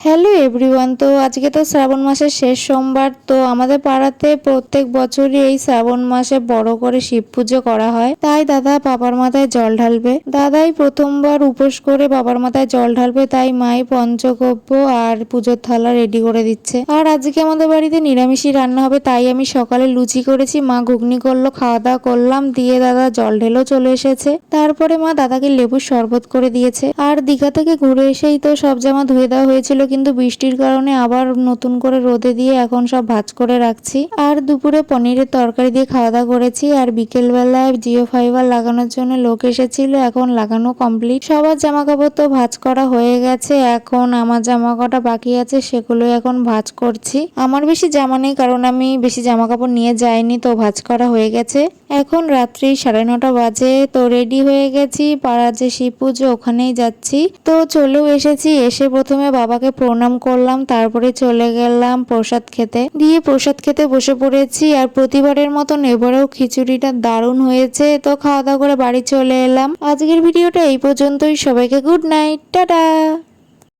Hello everyone, তো আজকে তো শ্রাবণ মাসের শেষ সোমবার, তো আমাদের পাড়াতে প্রত্যেক বছরই এই শ্রাবণ মাসে বড় করে শিব পুজো করা হয়। তাই দাদা বাবার মাথায় জল ঢালবে। দাদাই প্রথমবার উপোস করে বাবার মাথায় জল ঢালবে, তাই মাই পঞ্চগব্য আর পুজোর থালা রেডি করে দিচ্ছে। আর আজকে আমাদের বাড়িতে নিরামিষই রান্না হবে, তাই আমি সকালে লুচি করেছি, মা ঘুগনি করল খাওয়া দাওয়া করলাম, দিয়ে দাদা জল ঢেলেও চলে এসেছে। তারপরে মা দাদাকে লেবুর শরবত করে দিয়েছে। আর দীঘা থেকে ঘুরে এসেই তো সব জামা ধুয়ে দেওয়া হয়েছিল কিন্তু বৃষ্টির কারণে আবার নতুন করে রোদে দিয়ে এখন সব ভাজ করে রাখছি। আর দুপুরে পনিরের তরকারি দিয়ে খাওয়া দাওয়া করেছি আর বিকেল বেলায় জিও ফাইবার লাগানোর জন্য লোক এসেছিল, এখন লাগানো কমপ্লিট। সবার জামা কাপড় তো ভাজ করা হয়ে গেছে, এখন আমার জামা কটা বাকি আছে, সেগুলো এখন ভাজ করছি। আমার বেশি জামা নেই, কারণ আমি বেশি জামা কাপড় নিয়ে যাইনি, তো ভাজ করা হয়ে গেছে। এখন রাত্রি সাড়ে নটা বাজে, তো রেডি হয়ে গেছি, পাড়ার যে শিব পুজো ওখানেই যাচ্ছি। তো চলেও এসেছি, এসে প্রথমে বাবাকে প্রণাম করলাম, তারপরে চলে গেলাম প্রসাদ খেতে। দিয়ে প্রসাদ খেতে বসে পড়েছি আর প্রতিবারের মতন এবারেও খিচুড়িটা দারুণ হয়েছে। তো খাওয়া দাওয়া করে বাড়ি চলে এলাম। আজকের ভিডিওটা এই পর্যন্তই। সবাইকে গুড নাইট টাটা!